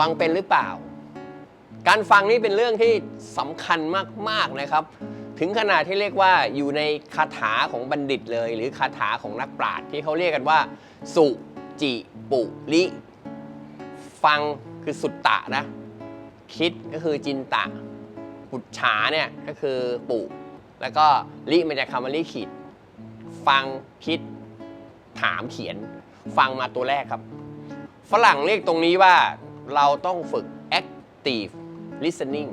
ฟังเป็นหรือเปล่า การฟังนี่เป็นเรื่องที่สำคัญมากๆนะครับ ถึงขนาดที่เรียกว่าอยู่ในคาถาของบัณฑิตเลย หรือคาถาของนักปราชญ์ที่เขาเรียกกันว่า สุจิปุลิฟังคือสุตตะนะ คิดก็คือจินตะ ปุจฉาเนี่ยก็คือปุ แล้วก็ลิมันจะคำว่าลิขิต ฟังคิดถามเขียน ฟังมาตัวแรกครับ ฝรั่งเรียกตรงนี้ว่า เราต้องฝึก active listening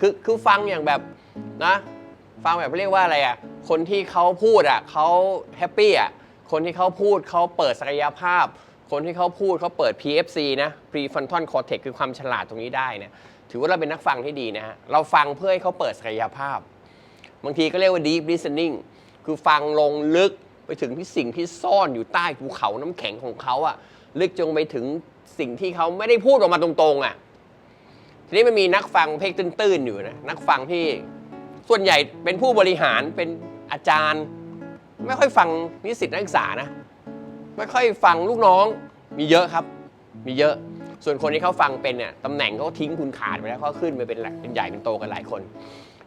คือคือฟังอย่างแบบนะ ฟังแบบเรียกว่าอะไรอะ คนที่เขาพูดอะเขาแฮปปี้อะ คนที่เขาพูดเขาเปิดศักยภาพ คนที่เขาพูดเขาเปิด PFC นะ prefrontal cortex คือความฉลาดตรงนี้ได้นี่ยถือว่าเราเป็นนักฟังที่ดีนะฮะ เราฟังเพื่อให้เขาเปิดศักยภาพ บางทีก็เรียกว่า deep listening คือฟังลงลึกไปถึงที่สิ่งที่ซ่อนอยู่ใต้ภูเขาน้ำแข็งของเขาอะลึกจงไปถึง สิ่งที่เขาไม่ได้พูดออกมาตรงๆอะทีนี้มันมีนักฟังเพลงตื้นๆอยู่นะนักฟังที่ส่วนใหญ่เป็นผู้บริหารเป็นอาจารย์ ไม่ค่อยฟังนิสิตนักศึกษานะ ไม่ค่อยฟังลูกน้องมีเยอะครับ มีเยอะ ส่วนคนที่เขาฟังเป็นเนี่ยตำแหน่งเขาทิ้งคุณขาดไปแล้วเขาขึ้นไปเป็นหลักเป็นใหญ่เป็นโตกันหลายคน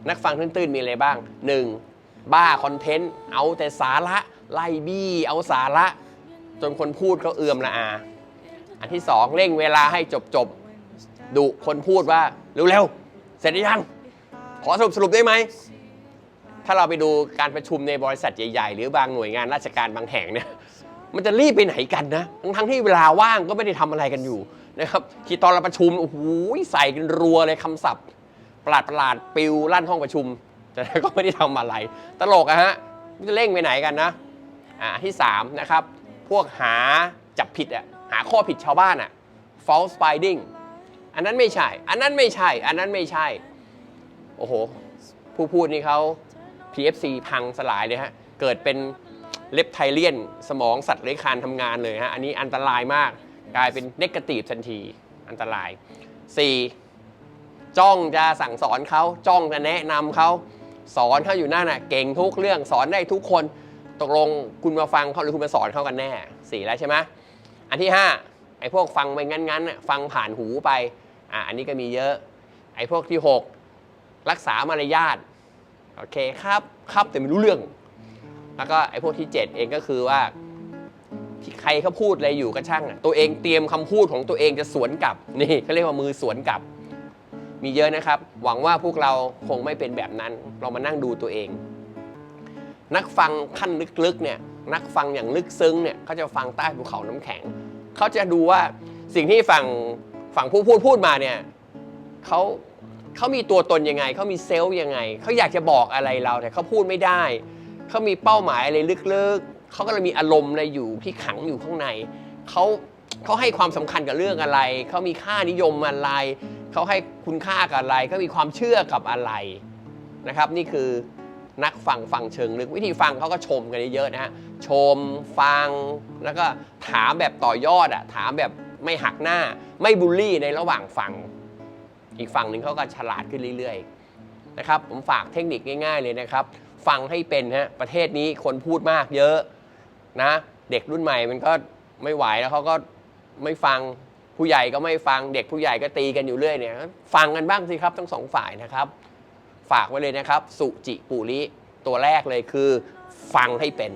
นักฟังตื้นๆมีอะไรบ้าง 1. บ้าคอนเทนต์เอาแต่สาระไล่บี้เอาสาระ จนคนพูดเขาเอื่อมละอา อันที่สองเร่งเวลาให้จบจบดุคนพูดว่าเร็วๆ เสร็จหรือยัง ขอสรุปสรุปได้ไหม ถ้าเราไปดูการประชุมในบริษัทใหญ่ ๆ หรือบางหน่วยงานราชการบางแห่งเนี่ยมันจะรีบไปไหนกันนะ ทั้งๆที่เวลาว่างก็ไม่ได้ทำอะไรกันอยู่นะครับที่ตอนเราประชุมโอ้โหใส่กันรัวเลยคำศัพท์ ประหลาดประหลาดปิวลั่นห้องประชุม แต่ก็ไม่ได้ทำอะไร ตลกอะฮะจะเร่งไปไหนกันนะอ่าที่3นะครับพวกหา จับผิดอะหาข้อผิดชาวบ้านอะ false finding อันนั้นไม่ใช่ อันนั้นไม่ใช่ อันนั้นไม่ใช่ โอ้โห ผู้พูดนี่เขา PFC พังสลายเลยฮะ เกิดเป็นเล็บไทเลียน สมองสัตว์เลื้อยคลานทำงานเลยฮะ อันนี้อันตรายมาก กลายเป็นเนกาทีฟทันที อันตราย 4. จ้องจะสั่งสอนเขาจ้องจะแนะนำเขาสอนเขาอยู่นั่นน่ะ เก่งทุกเรื่องสอนได้ทุกคน ตกลงคุณมาฟังเขาหรือคุณมาสอนเขากันแน่สี่แล้วใช่ไหม อันที่ 5 ไอ้พวกฟังไปงั้นๆน่ะฟังผ่านหูไปอะอันนี้ก็มีเยอะ ไอ้พวกที่ 6 รักษามารยาทโอเคครับครับแต่ไม่รู้เรื่อง แล้วก็ไอ้พวกที่ 7 เองก็คือว่าที่ใครเขาพูดอะไรอยู่ก็ช่างตัวเองเตรียมคำพูดของตัวเองจะสวนกลับนี่เขาเรียกว่ามือสวนกลับ มีเยอะนะครับ หวังว่าพวกเราคงไม่เป็นแบบนั้น เรามานั่งดูตัวเอง นักฟังขั้นลึกๆเนี่ย นักฟังอย่างลึกซึ้งเนี่ยเขาจะฟังใต้ภูเขาน้ำแข็ง เขาจะดูว่าสิ่งที่ฝั่งฝั่งผู้พูดพูดมาเนี่ยเขาเขามีตัวตนยังไง เขามีเซลล์ยังไง เขาอยากจะบอกอะไรเราแต่เขาพูดไม่ได้ เขามีเป้าหมายอะไรลึกๆ เขาก็เลยมีอารมณ์อะไรอยู่ที่ขังอยู่ข้างใน เขาเขาให้ความสำคัญกับเรื่องอะไร เขามีค่านิยมอะไร เขาให้คุณค่ากับอะไร เขามีความเชื่อกับอะไรนะครับ นี่คือ นักฟังฟังเชิงลึก วิธีฟังเขาก็ชมกันเยอะนะฮะชมฟังแล้วก็ถามแบบต่อยอดอะถามแบบไม่หักหน้า ไม่บูลลี่ในระหว่างฟัง อีกฝั่งหนึ่งเขาก็ฉลาดขึ้นเรื่อยๆนะครับผมฝากเทคนิคง่าย ๆ เลยนะครับ ฟังให้เป็นฮะประเทศนี้คนพูดมากเยอะนะ เด็กรุ่นใหม่มันก็ไม่ไหวแล้วเขาก็ไม่ฟังผู้ใหญ่ก็ไม่ฟังเด็กผู้ใหญ่ก็ตีกันอยู่เรื่อยเนี่ย ฟังกันบ้างสิครับทั้งสองฝ่ายนะครับ ฝากไว้เลยนะครับ สุจิปุริตัวแรกเลยคือ ฟังให้เป็น